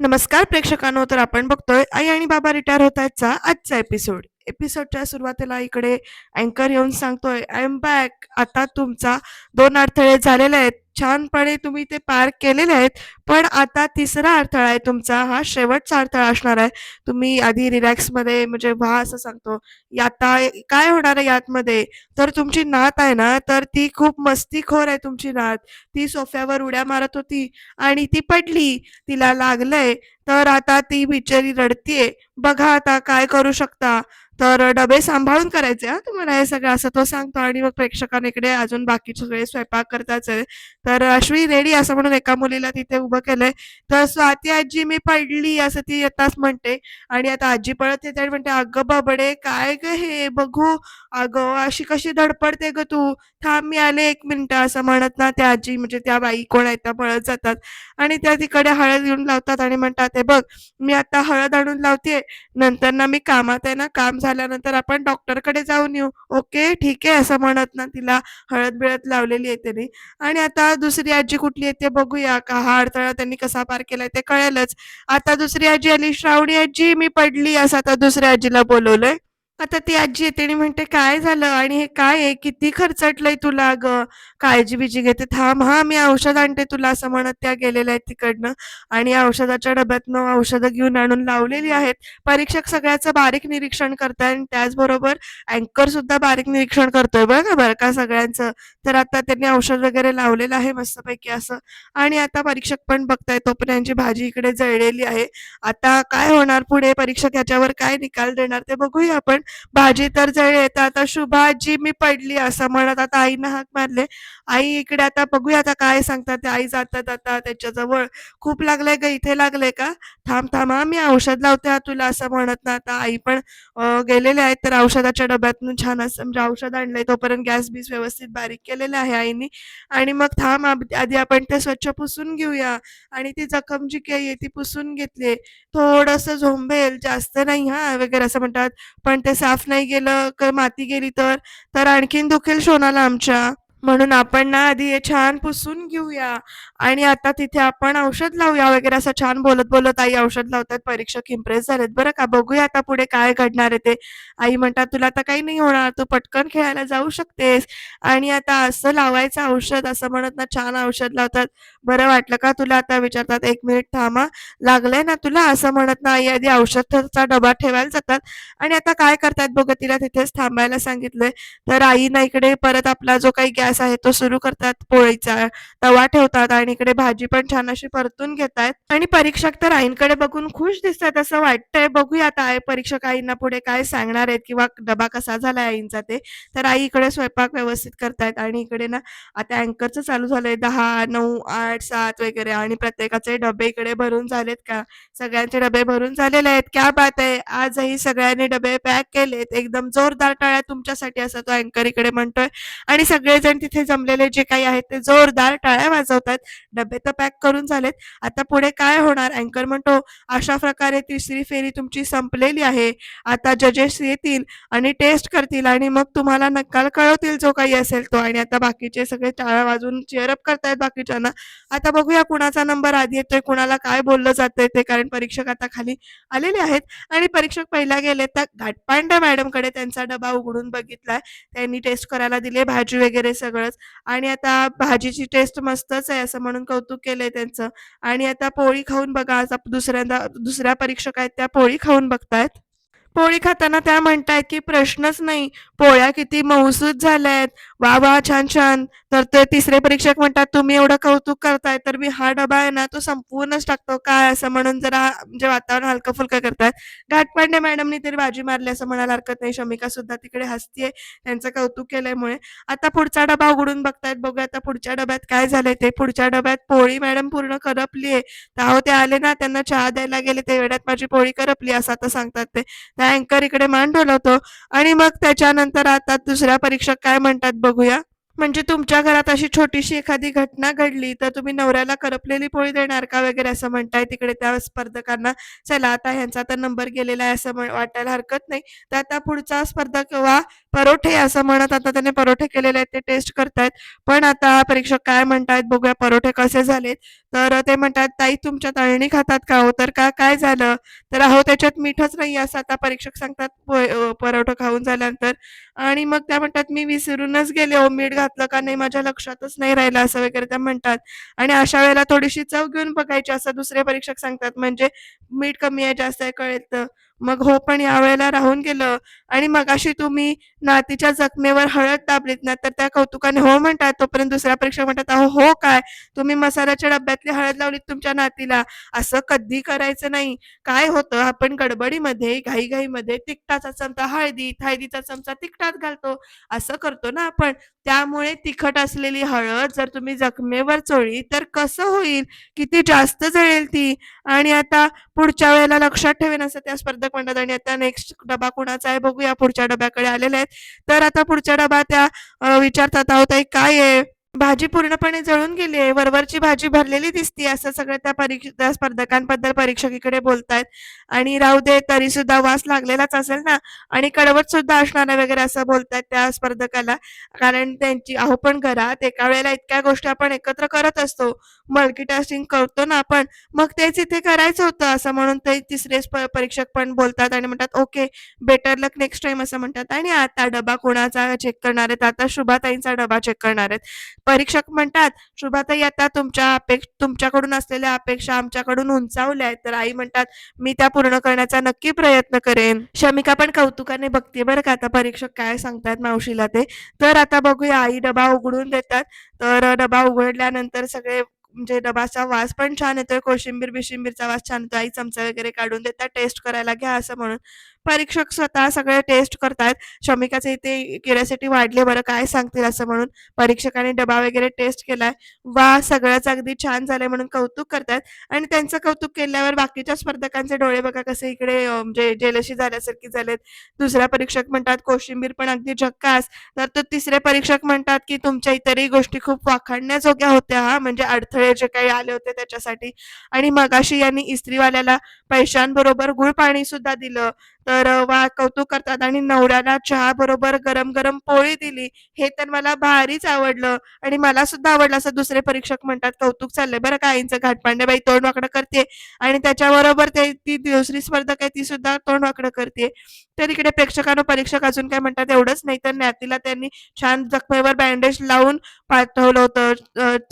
नमस्कार प्रेक्षकांनो तर आपण बघतोय आई आणि बाबा रिटायर होत आहेतचा आजचा एपिसोड एपिसोडच्या सुरुवातीला इकडे अँकर येऊन सांगतोय आय एम बॅक आता तुमचा दोन अडथळे झालेले आहेत. छानपणे तुम्ही ते पार केलेले आहेत. पण आता तिसरा अडथळा आहे तुमचा हा शेवटचा अडथळा असणार आहे. तुम्ही आधी रिलॅक्समध्ये म्हणजे व्हा असं सांगतो. आता काय होणार आहे यातमध्ये? तर तुमची नात आहे ना तर ती खूप मस्तीखोर आहे तुमची नात. ती सोफ्यावर उड्या मारत होती आणि ती पडली. तिला लागलंय. तर आता ती बिचारी रडतीये. बघा आता काय करू शकता. तर डबे सांभाळून करायचे हा तुम्हाला हे सगळं असं तो सांगतो. आणि मग प्रेक्षकांकडे अजून बाकीचे सगळे स्वयंपाक करताच आहे. तर अश्वी रेडी असं म्हणून एका मुलीला तिथे उभं केलंय. तर स्वाती आजी मी पडली असं ती येताच म्हणते. आणि आता आजी पळत येते आणि म्हणते अगं बाबडे काय ग हे? बघू. अगं अशी कशी धडपडते ग तू? थांब मी आले एक मिनिट असं म्हणत ना त्या आजी. म्हणजे त्या बाई कोण आहेत त्या पळत जातात. आणि त्या तिकडे हळद येऊन लावतात आणि म्हणतात हे बघ मी आता हळद आणून लावते नंतर ना मी कामात आहे ना काम झाल्यानंतर आपण डॉक्टरकडे जाऊन येऊ. ओके? ठीक आहे असं म्हणत ना तिला. हळद बिळद लावलेली आहे त्यांनी आणि आता दुसरी आजी कुठली आहे ते बघूया. का हा अडथळा त्यांनी कसा पार केलाय ते कळेलच. आता दुसरी आजी आली श्रावणी आजी मी पडली असं आता दुसऱ्या आजीला बोलवलंय. आता ती आजी येते आणि म्हणते काय झालं? आणि हे काय आहे? किती खर्चटलंय तुला ग? काळजी बिजी घेते. थांब हा मी औषध आणते तुला असं म्हणत त्या गेलेल्या आहेत तिकडनं. आणि औषधाच्या डब्यातनं औषधं घेऊन आणून लावलेली आहेत. परीक्षक सगळ्याचं बारीक निरीक्षण करताय आणि त्याचबरोबर अँकर सुद्धा बारीक निरीक्षण करतोय बरं का बरं का सगळ्यांचं? तर आता त्यांनी औषध वगैरे लावलेलं आहे मस्तपैकी असं. आणि आता परीक्षक पण बघताय तोपर्यंत यांची भाजी इकडे जळलेली आहे. आता काय होणार पुढे? परीक्षक याच्यावर काय निकाल देणार ते बघूया आपण. भाजी तर जळली तर आता शुभाजी मी पडली असं म्हणत आता आईनं हाक मारले. आई इकडे आता बघूया आता काय सांगतात ते. आई जातात आता त्याच्याजवळ. खूप लागलंय ग इथे लागलंय का? थांब थांब हा मी औषध लावते हा तुला असं म्हणत ना आता. आई पण गेलेले आहेत तर औषधाच्या डब्यातून छान असं म्हणजे औषध आणलंय. तोपर्यंत गॅस बीस व्यवस्थित बारीक केलेला आहे आईनी. आणि मग थांब आधी आपण ते स्वच्छ पुसून घेऊया. आणि ती जखम जी काही आहे ती पुसून घेतली. थोडस झोंबेल जास्त नाही हा वगैरे असं म्हणतात. पण ते साफ नाही गेलं माती गेली तर? तर आणखीन दुखेल शोनाला आमच्या. म्हणून आपण ना आधी हे छान पुसून घेऊया. आणि आता तिथे आपण औषध लावूया वगैरे असं छान बोलत बोलत आई औषध लावतात परीक्षक इम्प्रेस झालेत. बरं का? बघूया आता पुढे काय घडणार आहे ते. आई म्हणतात तुला आता काही नाही होणार. तू पटकन खेळायला जाऊ शकतेस. आणि आता असं लावायचं औषध असं म्हणत ना छान औषध लावतात. बरं वाटलं का तुला आता विचारतात एक मिनिट थांबा. लागलंय ना तुला? असं म्हणत ना आई आधी औषधाचा डबा ठेवायला जातात. आणि आता काय करतात बघ तिला तिथेच थांबायला सांगितलंय. तर आईना इकडे परत आपला जो काही गॅस आहे तो सुरू करतात पोळीचा तवा ठेवतात आणि इकडे भाजी पण छान अशी परतून घेतायत आणि परीक्षक तर आईंकडे बघून खुश दिसतात असं वाटतंय. बघूया आता आई परीक्षक आईंना पुढे काय सांगणार आहेत किंवा डबा कसा झालाय आईंचा ते. तर आई इकडे स्वयंपाक व्यवस्थित करतायत आणि इकडे ना आता अँकरचं चालू झालंय दहा नऊ आठ सात वगैरे आणि प्रत्येकाचे डबे इकडे भरून झालेत का? सगळ्यांचे डबे भरून झालेले आहेत. क्या बात आहे. आजही सगळ्यांनी डबे पॅक केलेत. एकदम जोरदार टाळ्या तुमच्यासाठी असं तो अँकर इकडे म्हणतोय. आणि सगळेजण तिथे जमलेले जे काही आहेत ते जोरदार टाळ्या वाजवतात. डबे तर पॅक करून झालेत. आता पुढे काय होणार? अँकर म्हणतो अशा प्रकारे तिसरी फेरी तुमची संपलेली आहे. आता जजेस येतील आणि टेस्ट करतील आणि मग तुम्हाला नक्काल कळवतील जो काही असेल तो. आणि आता बाकीचे सगळे टाळ्या वाजून चेअरअप करतायत बाकीच्यांना. आता बघूया कुणाचा नंबर आधी येतोय कुणाला काय बोललं जातंय ते कारण परीक्षक आता खाली आलेले आहेत. आणि परीक्षक पहिला गेले तर घाटपांड्या मॅडमकडे त्यांचा डबा उघडून बघितलाय. त्यांनी टेस्ट करायला दिले भाजी वगैरे सगळंच. आणि आता भाजीची टेस्ट मस्तच आहे असं म्हणून कौतुक केलंय त्यांचं. आणि आता पोळी खाऊन बघा आता दुसऱ्यांदा दुसऱ्या परीक्षक आहेत त्या पोळी खाऊन बघतायत. पोळी खाताना त्या म्हणतायत की प्रश्नच नाही. पोळ्या किती मऊसूद झाल्या आहेत वा वा छान छान. तर ते तिसरे परीक्षक म्हणतात तुम्ही एवढं कौतुक करताय तर मी हा डबा आहे ना तो संपूर्णच टाकतो. काय असं म्हणून जरा म्हणजे वातावरण हलकं फुलकं करतात घाटपांडे मॅडमनी तरी भाजी मारली असं म्हणायला हरकत नाही. शमिका सुद्धा तिकडे हसतीये त्यांचं कौतुक केल्यामुळे. आता पुढचा डबा उघडून बघतायत. बघूया आता पुढच्या डब्यात काय झालंय ते. पुढच्या डब्यात पोळी मॅडम पूर्ण करपली आहे तर ते आले ना त्यांना चहा द्यायला गेले ते वेळात माझी पोळी करपली असं आता सांगतात ते. त्या अँकर इकडे मान डोलवतो आणि मग त्याच्यानंतर आता दुसऱ्या परीक्षक काय म्हणतात बघूया. म्हणजे तुमच्या घरात अशी छोटीशी एखादी घटना घडली तर तुम्ही नवऱ्याला करपलेली पोळी देणार का वगैरे असं म्हणताय? तिकडे त्या स्पर्धकांना चला आता ह्यांचा तर नंबर गेलेला आहे असं म्हण- वाटायला हरकत नाही. तर आता पुढचा स्पर्धक वा परोठे असं म्हणत आता त्याने परोठे केलेले आहेत ते टेस्ट करतायत. पण आता परीक्षक काय म्हणतायत बघूया परोठे कसे झालेत. तर ते म्हणतात ताई तुमच्या तळणी खातात का हो? तर का काय झालं? तर अहो त्याच्यात मीठच नाही असं आता परीक्षक सांगतात पोहे- परोठा खाऊन झाल्यानंतर. आणि मग त्या म्हणतात मी विसरूनच गेले हो मीठ घातलं का नाही माझ्या लक्षातच नाही राहिलं असं वगैरे त्या म्हणतात. आणि अशा वेळेला थोडीशी चव घेऊन बघायची असं दुसरे परीक्षक सांगतात. म्हणजे मीठ कमी आहे जास्त आहे कळेल तर. मग हो पण यावेळेला राहून गेलं. आणि मगाशी तुम्ही नातीच्या जखमेवर हळद दाबलीत ना तर त्या कौतुकाने हो म्हणतात तोपर्यंत दुसऱ्या परीक्षक म्हणतात अहो हो काय? तुम्ही मसाल्याच्या डब्यातली हळद लावलीत तुमच्या नातीला. असं कधी करायचं नाही. काय होतं? आपण गडबडीमध्ये घाईघाईमध्ये तिखटाचा चमचा हळदीत हळदीचा चमचा तिखटात घालतो. असं करतो ना आपण. त्यामुळे तिखट असलेली हळद जर तुम्ही जखमेवर चोळली तर कसं होईल? किती जास्त जळेल ती? आणि आता पुढच्या वेळेला लक्षात ठेवेन असं त्या स्पर्धक म्हणतात आणि आता नेक्स्ट डबा कुणाचा आहे बघूया. पुढच्या डब्याकडे आलेले आहेत. तर आता पुढच्या डबा त्या विचारतात आहोत काय आहे? भाजी पूर्णपणे जळून गेली आहे. वरवरची भाजी भरलेली दिसती असं सगळं त्या परीक्षा स्पर्धकांबद्दल परीक्षकीकडे बोलतायत. आणि राहू दे तरी सुद्धा वास लागलेलाच असेल ना? आणि कडवट सुद्धा असणार वगैरे असं बोलतायत त्या स्पर्धकाला. कारण त्यांची अहो पण घरात एका वेळेला इतक्या गोष्टी आपण एकत्र करत असतो. मल्टीटास्किंग करतो ना आपण. मग तेच इथे करायचं होतं. असं म्हणून ते तिसरे परीक्षक पण बोलतात आणि म्हणतात okay better luck next time असं म्हणतात. आणि आता डबा कोणाचा चेक करणार आहेत? आता शुभाताईंचा डबा चेक करणार आहेत. परीक्षक म्हणतात शुभाताई आता तुमच्या अपेक्ष तुमच्याकडून असलेल्या अपेक्षा आमच्याकडून उंचावल्या आहेत. तर आई म्हणतात मी त्या पूर्ण करण्याचा नक्की प्रयत्न करेन. शमिका पण कौतुकाने बघते बरं का आता परीक्षक काय सांगतात मावशीला ते. तर आता बघूया आई डबा उघडून देतात. तर डबा उघडल्यानंतर सगळे म्हणजे डबाचा वास पण छान येतोय. कोशिंबीर बिशिंबीरचा वास छान येतो. आई चमचा वगैरे काढून देतात. टेस्ट करायला घ्या असं म्हणून. परीक्षक स्वतः सगळे टेस्ट करतात शमिकाचे इथे क्युरियोसिटी वाढली बरं काय सांगतील असं म्हणून परीक्षकाने डबा वगैरे टेस्ट केलाय. वा सगळंच अगदी छान झालंय म्हणून कौतुक करतात आणि त्यांचं कौतुक केल्यावर बाकीच्या स्पर्धकांचे डोळे बघा कसे इकडे म्हणजे जेलशी झाल्यासारखी झालेत. दुसरा परीक्षक म्हणतात कोशिंबीर पण अगदी झक्कास. तर तो तिसरे परीक्षक म्हणतात की तुमच्या इतरही गोष्टी खूप वाखाणण्याजोग्या होत्या हा म्हणजे अडथळे जे काही आले होते त्याच्यासाठी. आणि मगाशी यांनी इस्त्रीवाल्याला पैशांबरोबर गुळ पाणी सुद्धा दिलं. तर वा कौतुक करतात आणि नवऱ्याला चहा बरोबर गरम गरम पोळी दिली. हे तर मला भारीच आवडलं आणि मला सुद्धा आवडलं असं दुसरे परीक्षक म्हणतात कौतुक चाललंय बरं का आईंचं घाटपांडेबाई तोंड वाकडं करते आणि त्याच्याबरोबर ते ती दुसरी स्पर्धक आहे ती सुद्धा तोंड वाकडं करते तर इकडे प्रेक्षकांना परीक्षक अजून काय म्हणतात एवढंच नाही तर नातीला त्यांनी छान जखमेवर बँडेज लावून पाठवलं होतं.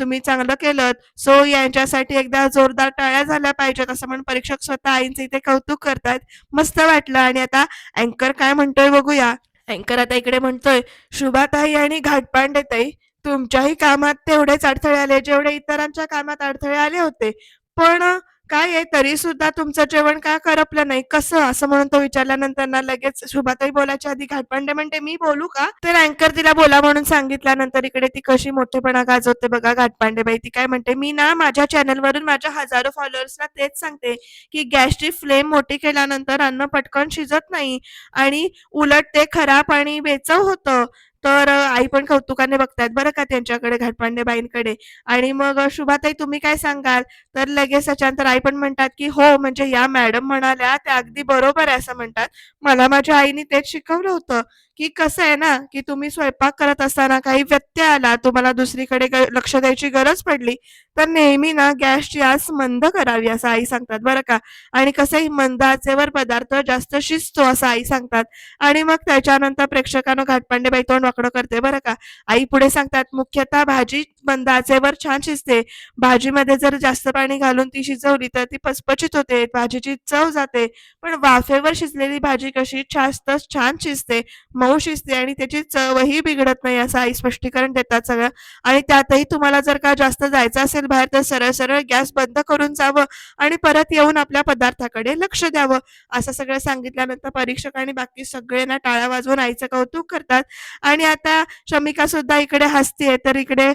तुम्ही चांगलं केलं सो यांच्यासाठी एकदा जोरदार टाळ्या झाल्या पाहिजेत असं म्हणून परीक्षक स्वतः आईंचं इथे कौतुक करतात. मस्त वाटलं. आणि आता अँकर काय म्हणतोय बघूया. अँकर आता इकडे म्हणतोय शुभाताई आणि घाटपांडे ताई तुमच्याही कामात तेवढेच अडथळे आले जेवढे इतरांच्या कामात अडथळे आले होते. पण काय आहे? तरी सुद्धा तुमचं जेवण का करपलं नाही? कसं? असं म्हणून तो विचारल्यानंतर ना लगेच शुभाताई बोलायच्या आधी घाटपांडे म्हणते मी बोलू का? तर अँकर तिला बोला म्हणून सांगितल्यानंतर इकडे ती कशी मोठेपणा गाजवते बघा घाटपांडे बाई. ती काय म्हणते मी ना माझ्या चॅनलवरून माझ्या हजारो फॉलोअर्सला तेच सांगते की गॅसची फ्लेम मोठी केल्यानंतर अन्न पटकन शिजत नाही आणि उलट ते खराब आणि बेचव होतं. तर आई पण कौतुकाने बघतायत बरं का त्यांच्याकडे घाटपांडे बाईंकडे. आणि मग शुभाताई तुम्ही काय सांगाल? तर लगेच त्याच्यानंतर आई पण म्हणतात की हो म्हणजे या मॅडम म्हणाल्या त्या अगदी बरोबर आहे असं म्हणतात. मला माझ्या आईने तेच शिकवलं होतं. की कसं आहे ना की तुम्ही स्वयंपाक करत असताना काही व्यत्यय आला तुम्हाला दुसरीकडे लक्ष द्यायची गरज पडली तर नेहमी ना गॅसची आस मंद करावी असं आई सांगतात बरं का. आणि कसंही मंद आचेवर पदार्थ जास्त शिजतो असं आई सांगतात. आणि मग त्याच्यानंतर प्रेक्षकांना घाटपांडे बाई तोंड वाकडं करते बरं का. आई पुढे सांगतात मुख्यतः भाजी मंद आचेवर छान शिजते. भाजीमध्ये जर जास्त पाणी घालून ती शिजवली तर ती पचपचित होते भाजीची चव जाते. पण वाफेवर शिजलेली भाजी कशी जास्त छान शिजते. भाऊ शिजते आणि त्याची चवही बिघडत नाही असं आई स्पष्टीकरण देतात सगळं. आणि त्यातही तुम्हाला जर का जास्त जायचं असेल बाहेर तर सरळ सरळ गॅस बंद करून जावं आणि परत येऊन आपल्या पदार्थाकडे लक्ष द्यावं असं सगळं सांगितल्यानंतर परीक्षक आणि बाकी सगळे टाळ्या वाजवून आईचं कौतुक करतात. आणि आता शमिका सुद्धा इकडे हसतीये तर इकडे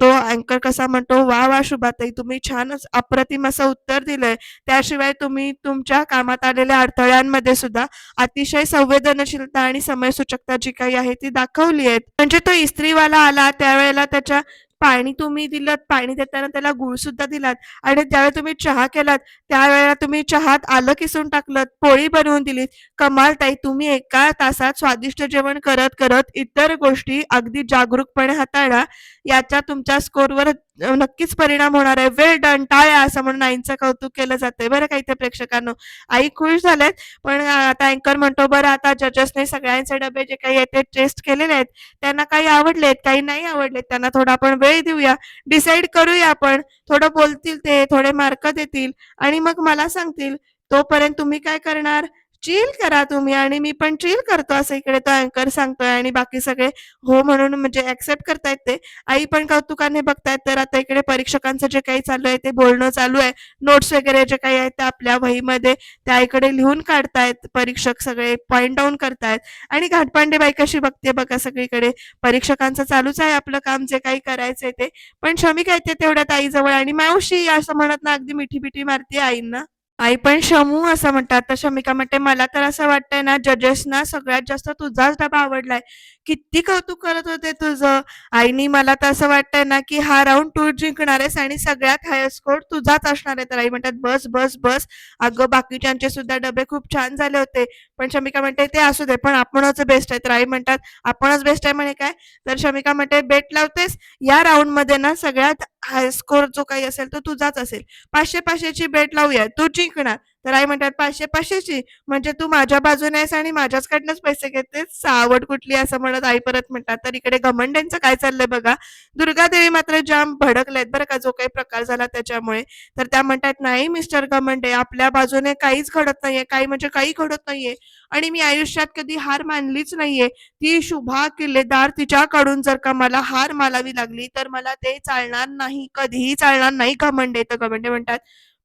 तो अँकर कसा म्हणतो वा वा शुभाताई तुम्ही छानच अप्रतिम असं उत्तर दिलंय. त्याशिवाय तुम्ही तुमच्या कामात आलेल्या अडथळ्यांमध्ये सुद्धा अतिशय संवेदनशीलता आणि समय सूचकता जी काही आहे ती दाखवली आहेत. म्हणजे तो इस्त्रीवाला आला त्यावेळेला त्याच्या पाणी तुम्ही दिलं पाणी देताना त्याला गुळ सुद्धा दिलात. आणि ज्यावेळेला तुम्ही चहा केलात त्यावेळेला तुम्ही चहात आलं किसून टाकलं पोळी बनवून दिलीत. कमाल ताई तुम्ही एका तासात स्वादिष्ट जेवण करत करत इतर गोष्टी अगदी जागरूकपणे हाताळा. याचा तुमच्या स्कोरवर नक्कीच परिणाम होणार आहे. वेळ डन टाळ्या असं म्हणून आईंचं कौतुक केलं जातंय. बरं काही इथे प्रेक्षकांनो? आई खुश झालेत पण आता अँकर म्हणतो बरं आता जजेसने सगळ्यांचे डबे जे काही आहेत ते टेस्ट केलेले आहेत. त्यांना काही आवडलेत काही नाही आवडलेत त्यांना थोडा आपण वेळ देऊया. डिसाईड करूया आपण. थोडं बोलतील ते थोडे मार्क देतील आणि मग मला सांगतील तोपर्यंत तुम्ही काय करणार? चिल करा तुम्ही आणि मी पण चिल करतो असं इकडे तो अँकर सांगतोय आणि बाकी सगळे हो म्हणून म्हणजे ऍक्सेप्ट करतायत ते. आई पण कौतुकाने बघतायत तर आता इकडे परीक्षकांचं जे काही चालू आहे ते बोलणं चालू आहे. नोट्स वगैरे जे काही आहेत ते आपल्या वहीमध्ये त्या आईकडे लिहून काढतायत. परीक्षक सगळे पॉइंट डाऊन करतायत. आणि घाटपांडे बाई कशी बघते बघा सगळीकडे. परीक्षकांचं चालूच आहे आपलं काम जे काही करायचंय ते. पण शमी काय ते तेवढ्यात आईजवळ आणि मावशी असं म्हणत ना अगदी मिठी मिठी मारते आईंना. आई पण शमू असं म्हणतात. तर शमिका म्हणते मला तर असं वाटतंय ना जजेसना सगळ्यात जास्त तुझाच डबा आवडलाय. किती कौतुक करत होते तुझं. आईनी मला तर असं वाटतंय ना की हा राऊंड तू जिंकणार आहेस आणि सगळ्यात हाय स्कोर तुझाच असणार आहे. तर आई म्हणतात बस बस बस. अगं बाकीच्यांचे सुद्धा डबे खूप छान झाले होते. पण शमिका म्हणते ते असू दे पण आपणच बेस्ट आहे. तर आई म्हणतात आपणच बेस्ट आहे. म्हणे काय? तर शमिका म्हणते बेट लावतेस. या राऊंडमध्ये ना सगळ्यात हाय स्कोर जो काही असेल तो तुझाच असेल. पाचशे पाचशेची बेट लावूया. तू जिंकणार. तर आई म्हणतात पाचशे पाचशेची. म्हणजे तू माझ्या बाजूने आहेस आणि माझ्याचकडनंच पैसे घेतेस. सावड कुठली असं म्हणत आई परत म्हणतात. तर इकडे घमंड्यांचं काय चाललंय बघा. दुर्गादेवी मात्र जाम भडकलेत बरं का जो काही प्रकार झाला त्याच्यामुळे. तर त्या म्हणतात नाही मिस्टर घमंडे आपल्या बाजूने काहीच घडत नाहीये. काही म्हणजे काही घडत नाहीये. आणि मी आयुष्यात कधी हार मानलीच नाहीये. ती शुभा किल्लेदार तिच्याकडून जर का मला हार मालावी लागली तर मला ते चालणार नाही. कधीही चालणार नाही घमंडे. तर घमंडे म्हणतात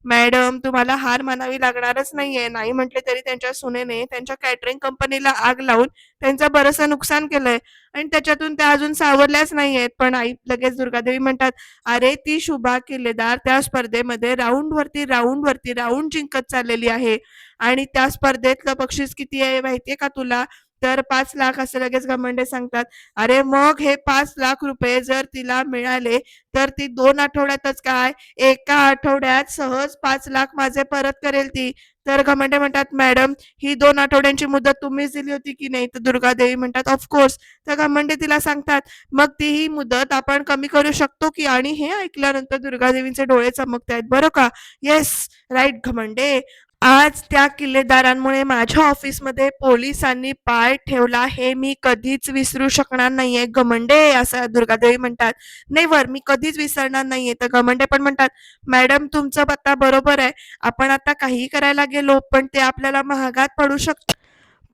मॅडम तुम्हाला हार मानावी लागणारच नाहीये. नाही म्हटले तरी त्यांच्या सुनेने त्यांच्या कॅटरिंग कंपनीला आग लावून त्यांचं बरंचसं नुकसान केलंय. आणि त्याच्यातून त्या अजून सावरल्याच नाहीयेत. पण आई लगेच दुर्गादेवी म्हणतात अरे ती शुभा किल्लेदार त्या स्पर्धेमध्ये राऊंड वरती राऊंड वरती राऊंड जिंकत चाललेली आहे. आणि त्या स्पर्धेतलं बक्षीस किती आहे माहितीये का तुला? तर पाच लाख असं लगेच घमंडे सांगतात अरे मग हे पाच लाख रुपये जर तिला मिळाले तर ती दोन आठवड्यातच काय? एका आठवड्यात सहज पाच लाख माझे परत करेल ती. तर घमंडे म्हणतात मॅडम ही दोन आठवड्यांची मुदत तुम्हीच दिली होती की नाही? तर दुर्गादेवी म्हणतात ऑफकोर्स तर घमंडे तिला सांगतात मग ती ही मुदत आपण कमी करू शकतो की? आणि हे ऐकल्यानंतर दुर्गादेवींचे डोळे चमकतायत बरं का? Yes right Ghamande. आज त्या किल्लेदारांमुळे माझ्या ऑफिसमध्ये पोलिसांनी पाय ठेवला हे मी कधीच विसरू शकणार नाहीये. घमंडे असं दुर्गादेवी म्हणतात. नाही वर मी कधीच विसरणार नाहीये. तर घमंडे पण म्हणतात मॅडम तुमचं पत्ता बरोबर आहे. आपण आता काही करायला गेलो पण ते आपल्याला महागात पडू शकतो.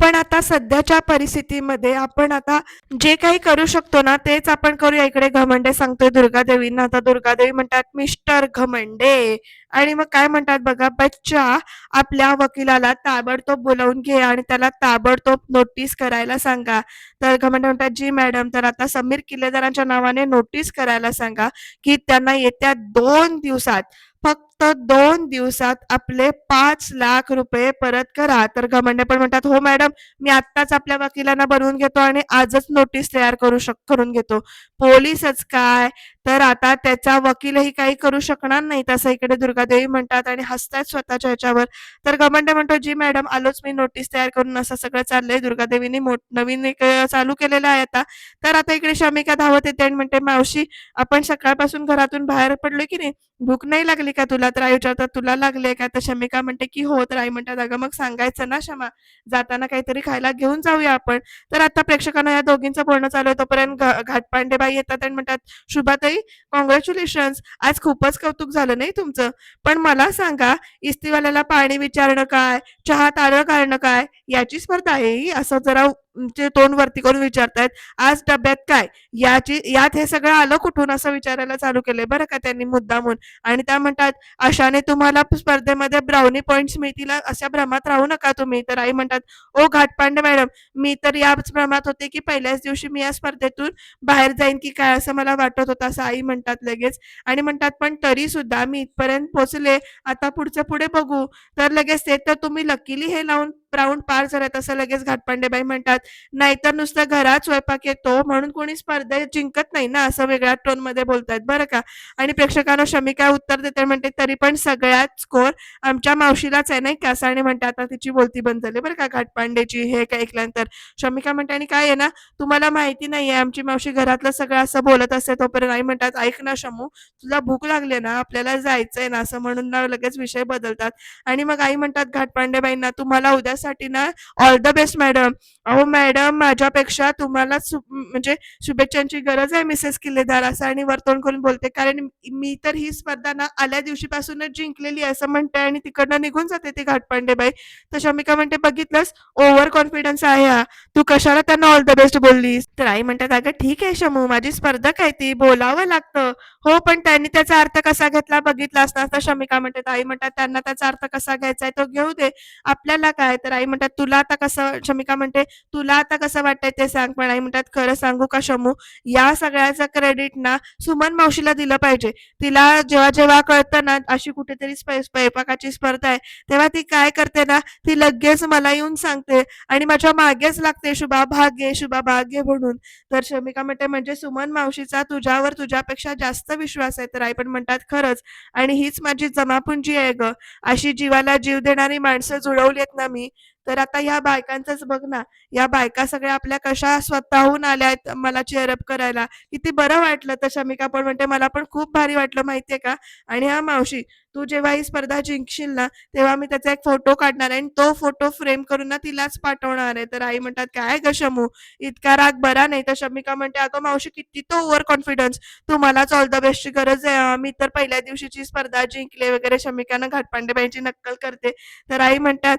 पण आता सध्याच्या परिस्थितीमध्ये आपण आता जे काही करू शकतो ना तेच आपण करूया. इकडे घमंडे सांगतोय दुर्गादेवींना. आता दुर्गादेवी म्हणतात मिस्टर घमंडे. आणि मग काय म्हणतात बघा बच्चा आपल्या वकिलाला ताबडतोब बोलावून घे आणि त्याला ताबडतोब नोटीस करायला सांगा. तर घमंडे म्हणतात जी मॅडम तर आता समीर किल्लेदारांच्या नावाने नोटीस करायला सांगा की त्यांना येत्या दोन दिवसात फक्त दोन दिवसात आपले पाच लाख रुपये परत करा. तर घमंडे पण म्हणतात हो मॅडम मी आत्ताच आपल्या वकिलांना बनवून घेतो आणि आजच नोटीस तयार करू शक करून घेतो. पोलीसच काय? तर आता त्याचा वकीलही काही करू शकणार नाही तसं इकडे दुर्गादेवी म्हणतात आणि हसतात स्वतःच्या ह्याच्यावर. तर घमंडे म्हणतो जी मॅडम आलोच मी नोटीस तयार करून असं सगळं चाललंय. दुर्गादेवीने नवीन एक चालू केलेलं आहे आता. तर आता इकडे शमिका धावत येते आणि म्हणते मावशी आपण सकाळपासून घरातून बाहेर पडलो की नाही? भूक नाही लागली का तुला? तर आई विचारतात तुला लागले काय तर शमिका म्हणते की हो तर आई म्हणतात अगं मग सांगायचं ना क्षमा जाताना काहीतरी खायला घेऊन जाऊया आपण. तर आता प्रेक्षकांना या दोघींचं बोलणं चालू आहे. तोपर्यंत घाटपांडे बाई येतात आणि म्हणतात शुभाताई कॉंग्रॅच्युलेशन्स आज खूपच कौतुक झालं नाही तुमचं? पण मला सांगा इस्तीवाल्याला पाणी विचारणं काय? चहा तारळ काढणं काय? याची स्पर्धा आहे ही? असं जरा चे तोंड वरती करून विचारतायत आज डब्यात काय? याची यात हे सगळं आलं कुठून? असं विचारायला चालू केलंय. बरं का त्यांनी मुद्दामून? आणि त्या म्हणतात अशाने तुम्हाला स्पर्धेमध्ये ब्राउनी पॉइंट्स मिळतील अशा भ्रमात राहू नका तुम्ही. तर आई म्हणतात ओ घाटपांडे मॅडम मी तर याच भ्रमात होते की पहिल्याच दिवशी मी या स्पर्धेतून बाहेर जाईन की काय असं मला वाटत होतं असं आई म्हणतात लगेच. आणि म्हणतात पण तरी सुद्धा मी इथपर्यंत पोहोचले आता पुढचं पुढे बघू. तर लगेच ते तर तुम्ही लकीली हे लावून राऊंड पार झाला तसं लगेच घाटपांडेबाई म्हणतात नाहीतर नुसतं घरात स्वयंपाक येतो म्हणून कोणी स्पर्धा जिंकत नाही ना असं वेगळ्या टोनमध्ये बोलतायत. बरं का? आणि प्रेक्षकांना शमिका उत्तर देते म्हणते तरी पण सगळ्यात स्कोर आमच्या मावशीलाच आहे नाही का? असं आणि म्हणते आता तिची बोलती बंद झाली. बरं का? घाटपांडेची हे काय ऐकल्यानंतर शमिका म्हणते आणि काय आहे ना तुम्हाला माहिती नाहीये आमची मावशी घरातलं सगळं असं बोलत असते तोपर्यंत आई म्हणतात ऐक ना शमू तुला भूक लागली ना आपल्याला जायचंय ना असं म्हणून ना लगेच विषय बदलतात. आणि मग आई म्हणतात घाटपांडेबाईंना तुम्हाला उद्या साठी ना ऑल द बेस्ट मॅडम अहो मॅडम माझ्यापेक्षा तुम्हाला म्हणजे शुभेच्छांची गरज आहे मिसेस किल्लेदार असं आणि वर्तवण करून बोलते. कारण मी तर ही स्पर्धा ना आल्या दिवशीपासूनच जिंकलेली असं म्हणते आणि तिकडनं निघून जाते ती घाटपांडेबाई तर शमिका म्हणते बघितलंस? ओव्हर कॉन्फिडन्स आहे हा. तू कशाला त्यांना ऑल द बेस्ट बोललीस? तर आई म्हणतात अगं ठीक आहे शमू माझी स्पर्धक आहे ती? बोलावं लागतं. हो पण त्यांनी त्याचा अर्थ कसा घेतला? बघितला असता असता शमिका म्हणतात आई म्हणतात त्यांना त्याचा अर्थ कसा घ्यायचा आहे तो घेऊ दे. आपल्याला काय? तर आई म्हणतात तुला आता कसं शमिका म्हणते तुला आता कसं वाटतंय ते सांग पण आई म्हणतात खरं सांगू का शमू? या सगळ्याचं क्रेडिट ना सुमन मावशीला दिलं पाहिजे. तिला जेव्हा जेव्हा कळतं ना अशी कुठेतरी स्वयंपाकाची स्पर्धा आहे तेव्हा ती काय करते ना ती लगेच मला येऊन सांगते. आणि माझ्या मागेच लागते शुभा भाग्य शुभा भाग्य म्हणून. तर शमिका म्हणते म्हणजे सुमन मावशीचा तुझ्यावर तुझ्यापेक्षा जास्त विश्वास आहे तर आई पण म्हणतात खरंच आणि हीच माझी जमापुंजी आहे ग. अशी जीवाला जीव देणारी माणसं जुळवली आहेत ना मी तर आता ह्या बायकांचंच बघ ना या बायका सगळ्या आपल्या कशा स्वतःहून आल्यात मला चेअरअप करायला. किती बरं वाटलं तर शमिका पण म्हणते मला पण खूप भारी वाटलं माहितीये का? आणि हा मावशी तू जेव्हा ही स्पर्धा जिंकशील ना तेव्हा मी त्याचा एक फोटो काढणार आहे आणि तो फोटो फ्रेम करून ना तिलाच पाठवणार आहे. तर आई म्हणतात काय ग शमू इतका राग बरा नाही तर शमिका म्हणते अगं मावशी किती तो ओव्हर कॉन्फिडन्स तू मलाच ऑल द बेस्टची गरज आहे. मी तर पहिल्या दिवशीची स्पर्धा जिंकले वगैरे. शमिकानं घाटपांडेबाईंची नक्कल करते. तर आई म्हणतात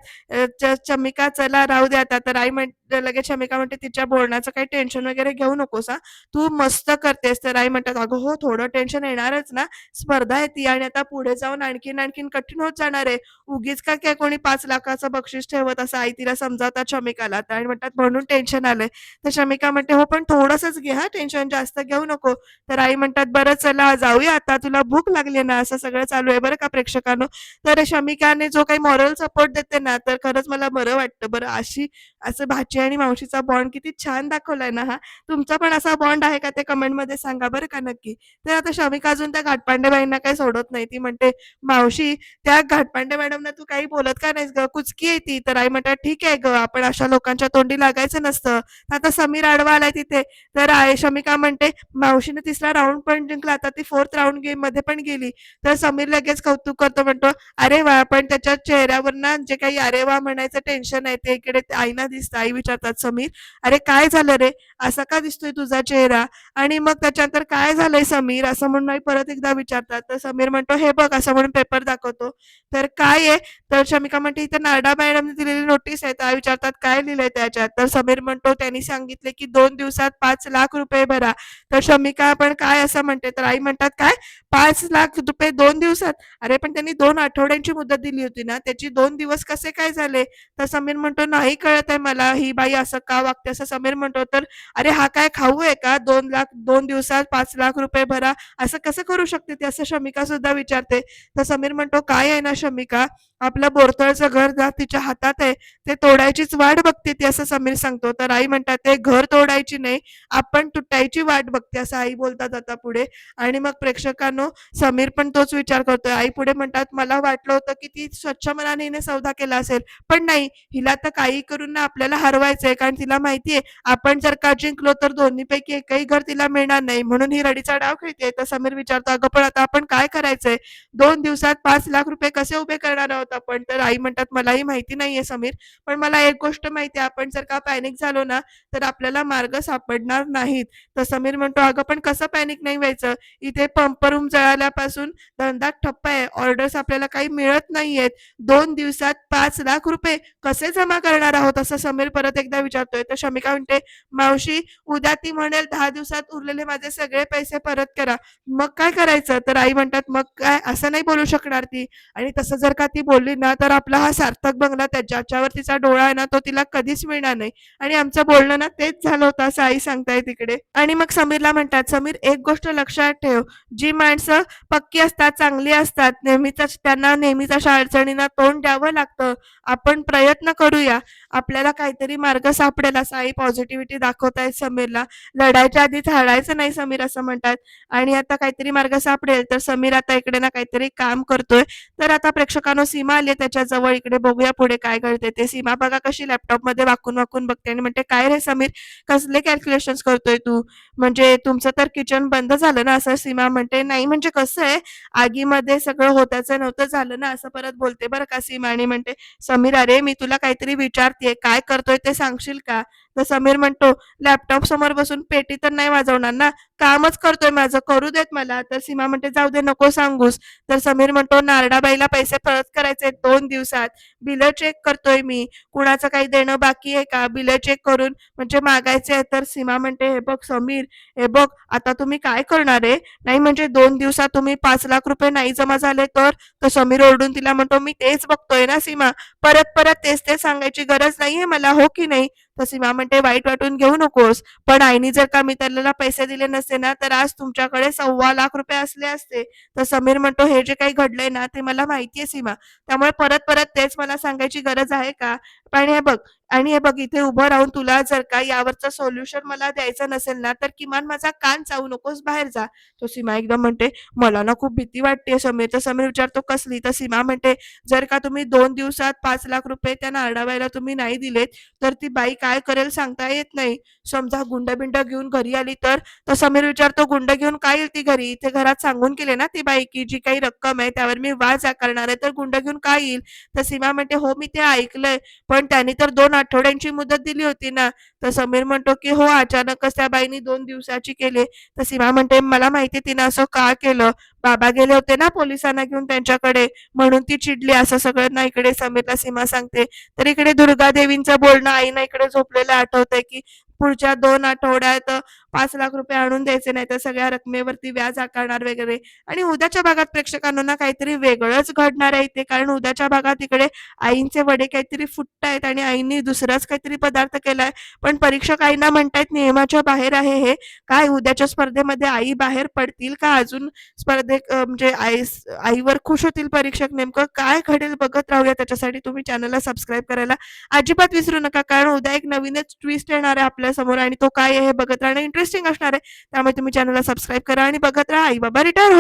शमिका चला राहू दे आता. तर आई म्हण लगेच शमिका म्हणते तिच्या बोलण्याचं काही टेन्शन वगैरे घेऊ नकोस हा. तू मस्त करतेस. तर आई म्हणतात अगं हो थोडं टेन्शन येणारच ना. स्पर्धा आहे ती आणि आता पुढे जाऊन आणखीन आणखीन कठीण होत जाणार आहे. उगीच का काय कोणी पाच लाखाचं बक्षीस ठेवत? असं आई तिला समजावतात शमिकाला आणि म्हणतात म्हणून टेन्शन आलंय. तर शमिका म्हणते हो पण थोडंसंच घे हा. टेन्शन जास्त घेऊ नको. तर आई म्हणतात बरं चला जाऊया आता. तुला भूक लागली ना असं सगळं चालू आहे बरं का प्रेक्षकांनो. तर शमिकाने जो काही मॉरल सपोर्ट देते ना तर खरंच मला बरं वाटतं. बरं अशी असं भाची आणि मावशीचा बॉन्ड किती छान दाखवलाय ना हा. तुमचा पण असा बॉन्ड आहे का ते कमेंटमध्ये सांगा बरं का नक्की. तर आता शमिका अजून त्या घाटपांडेबाईंना काही सोडत नाही. ती म्हणते मावशी त्या घाटपांडे मॅडमना तू काही बोलत का नाहीस ग? कुचकी आहे ती. तर आई म्हणतात ठीक आहे ग आपण अशा लोकांच्या तोंडी लागायचं नसतं. आता समीर आडवा आलाय तिथे. तर आई शमिका म्हणते मावशीने तिसरा राऊंड पण जिंकला. आता ती फोर्थ राऊंड गेममध्ये पण गेली. तर समीर लगेच कौतुक करतो म्हणतो अरे वा पण त्याच्या चेहऱ्यावर ना जे काही अरे वा म्हणायचं टेन्शन आहे ते इकडे आईना दिसतं आई विचारतात समीर अरे काय झालं रे? असा का दिसतोय तुझा चेहरा? आणि मग त्याच्यानंतर काय झालंय समीर? असं म्हणून आई परत एकदा विचारतात. तर समीर म्हणतो हे बघ असं म्हणून पेपर दाखवतो. तर काय आहे? तर शमिका म्हणते इथे नारडा मॅडमने दिलेली नोटीस आहे. त्या विचारतात काय लिहिलंय त्याच्यात? तर समीर म्हणतो त्यांनी सांगितले की दोन दिवसात पाच लाख रुपये भरा. तर शमिका पण काय? असं म्हणते. तर आई म्हणतात काय? पाच लाख रुपये दोन दिवसात? अरे पण त्यांनी दोन आठवड्यांची मुदत दिली होती ना. त्याची दोन दिवस कसे काय झाले? तर समीर म्हणतो नाही कळत आहे मला ही बाई असं का वागते? असं समीर म्हणतो तर अरे हा काय खाऊ आहे का? दोन लाख दोन दिवसात पाच लाख रुपये भरा असं कसं करू शकते ती? असं शमिका सुद्धा विचारते. तर समीर म्हणतो काय आहे ना शमिका? आपलं बोरतळचं घर जा तिच्या हातात आहे. ते तोडायचीच वाट बघते ती असं समीर सांगतो. तर आई म्हणतात ते घर तोडायची नाही आपण तुटायची वाट बघते असं आई बोलतात आता पुढे. आणि मग प्रेक्षकांनो समीर पण तोच विचार करतोय आई पुढे म्हणतात मला वाटलं होतं की ती स्वच्छ मनाने हिने सौदा केला असेल पण नाही. हिला तर काही करून ना आपल्याला हरवायचंय कारण तिला माहितीये आपण जर का जिंकलो तर दोन्हीपैकी एकही घर तिला मिळणार नाही. म्हणून ही रडीचा डाव खेळते. तर समीर विचारतो अगं पण आता आपण काय करायचंय? दोन दिवसात पाच लाख रुपये कसे उभे करणार आहोत आपण. तर आई म्हणतात मलाही माहिती नाहीये समीर पण मला एक गोष्ट माहिती आपण जर का पॅनिक झालो ना तर आपल्याला मार्ग सापडणार नाहीत. तर समीर म्हणतो अगं पण कसं पॅनिक नाही व्हायचं? इथे पंप रूम जळाल्यापासून धंदा ठप्प आहे. ऑर्डर्स आपल्याला काही मिळत नाहीयेत. दोन दिवसात पाच लाख रुपये कसे जमा करणार आहोत? असं समीर परत एकदा विचारतोय. तर शमिका म्हणते मावशी उद्या ती म्हणेल दहा दिवसात उरलेले माझे सगळे पैसे परत करा. मग काय करायचं? तर आई म्हणतात मग काय? असं नाही बोलू शकणार ती. आणि तसं जर का ती बोल बोलली ना तर आपला हा सार्थक बंगला त्या ज्याच्यावर तिचा डोळा आहे ना तो तिला कधीच मिळणार नाही. आणि आमचं बोलणं ना तेच झालं होतं असं आई सांगताय तिकडे. आणि मग समीरला म्हणतात समीर एक गोष्ट लक्षात ठेव. जी माणसं पक्की असतात चांगली असतात नेहमीच त्यांना नेहमीच अशा अडचणींना तोंड द्यावं लागतं. आपण प्रयत्न करूया. आपल्याला काहीतरी मार्ग सापडेल असा आई पॉझिटिव्हिटी दाखवतायत समीरला. लढायच्या आधीच हारायचं नाही समीर असं म्हणतात. आणि आता काहीतरी मार्ग सापडेल. तर समीर आता इकडे ना काहीतरी काम करतोय. तर आता प्रेक्षकांनो सीमा आली त्याच्याजवळ इकडे बघूया पुढे काय घडते ते. सीमा बघा कशी लॅपटॉपमध्ये वाकून वाकून बघते आणि म्हणते काय रे समीर? कसले कॅल्क्युलेशन करतोय तू? म्हणजे तुमचं तर किचन बंद झालं ना? असं सीमा म्हणते. नाही म्हणजे कसं आहे? आगीमध्ये सगळं होत्याचं नव्हतं झालं ना? असं परत बोलते बरं का सीमा आणि म्हणते समीर अरे मी तुला काहीतरी विचारते काय करतोय ते सांगशील का? तर समीर म्हणतो लॅपटॉप समोर बसून पेटी तर नाही वाजवणार ना? कामच करतोय माझं करू देत मला. तर सीमा म्हणते जाऊ दे नको सांगूस. तर समीर म्हणतो नारडाबाईला पैसे परत करायचे दोन दिवसात. बिल चेक करतोय मी. कुणाचं काही देणं बाकी आहे का? बिल चेक करून म्हणजे मागायचे तर सीमा म्हणते हे बघ समीर हे बघ आता तुम्ही काय करणार आहे? नाही म्हणजे दोन दिवसात तुम्ही पाच लाख रुपये नाही जमा झाले तर? तर समीर ओरडून तिला म्हणतो मी तेच बघतोय ना सीमा. परत परत तेच ते सांगायची गरज नाहीये मला हो की नाही? तर सीमा म्हणते वाईट वाटून घेऊ नकोस. पण आईने जर का मी त्याला पैसे दिले नसते ना तर आज तुमच्याकडे सव्वा लाख रुपये असले असते. तर समीर म्हणतो हे जे काही घडलंय ना ते मला माहितीये सीमा. त्यामुळे परत परत तेच मला सांगायची गरज आहे का? पण हे बघ आणि हे बघ इथे उभं राहून तुला जर का यावरचं सोल्युशन मला द्यायचं नसेल ना तर किमान माझा कान चावू नकोस बाहेर जा. तो सीमा एकदम म्हणते मला ना खूप भीती वाटते समीर. तर समीर विचारतो कसली? तर सीमा म्हणते जर का तुम्ही दोन दिवसात पाच लाख रुपये त्यांना अडवायला तुम्ही नाही दिलेत तर ती बाई काय करेल सांगता येत नाही. समजा गुंड बिंड घेऊन घरी आली तर? तर समीर विचारतो गुंड घेऊन काय येईल ती घरी? इथे घरात सांगून गेले ना ती बाई की जी काही रक्कम आहे त्यावर मी वाज आकारणार आहे तर गुंड घेऊन काय येईल? तर सीमा म्हणते हो मी ते ऐकलंय पण त्यांनी तर दोन आठवड्यांची मुदत दिली होती ना. तर समीर म्हणतो की हो अचानकच त्या बाईनी दोन दिवसाची केली. तर सीमा म्हणते मला माहिती तिनं असं का केलं? बाबा गेले होते ना पोलिसांना घेऊन त्यांच्याकडे. म्हणून ती चिडली. असं सगळं ना इकडे समीरला सीमा सांगते. तर इकडे दुर्गा देवींचं बोलणं आईना इकडे झोपलेलं आठवतंय की पुढच्या दोन आठवड्यात पाच लाख रुपये आणून द्यायचे नाही तर सगळ्या रकमेवरती व्याज आकारणार वगैरे. आणि उद्याच्या भागात प्रेक्षकांना ना काहीतरी वेगळंच घडणार आहे इथे. कारण उद्याच्या भागात इकडे आईंचे वडे काहीतरी फुटतायत आणि आईंनी दुसराच काहीतरी पदार्थ केलाय. पण परीक्षक आईना म्हणतायत नियमाच्या बाहेर आहे हे. काय उद्याच्या स्पर्धेमध्ये आई बाहेर पडतील का अजून? स्पर्धे म्हणजे आई आईवर खुश होतील परीक्षक नेमकं? काय घडेल बघत राहूया त्याच्यासाठी. तुम्ही चॅनलला सबस्क्राईब करायला अजिबात विसरू नका. कारण उद्या एक नवीनच ट्विस्ट येणार आहे आपल्या समोर आणि तो काय आहे हे बघत राहणं इंटरेस्टिंग असणार आहे. त्यामुळे तुम्ही चॅनलला सबस्क्राईब करा आणि बघत राहा. आई बाबा रिटायर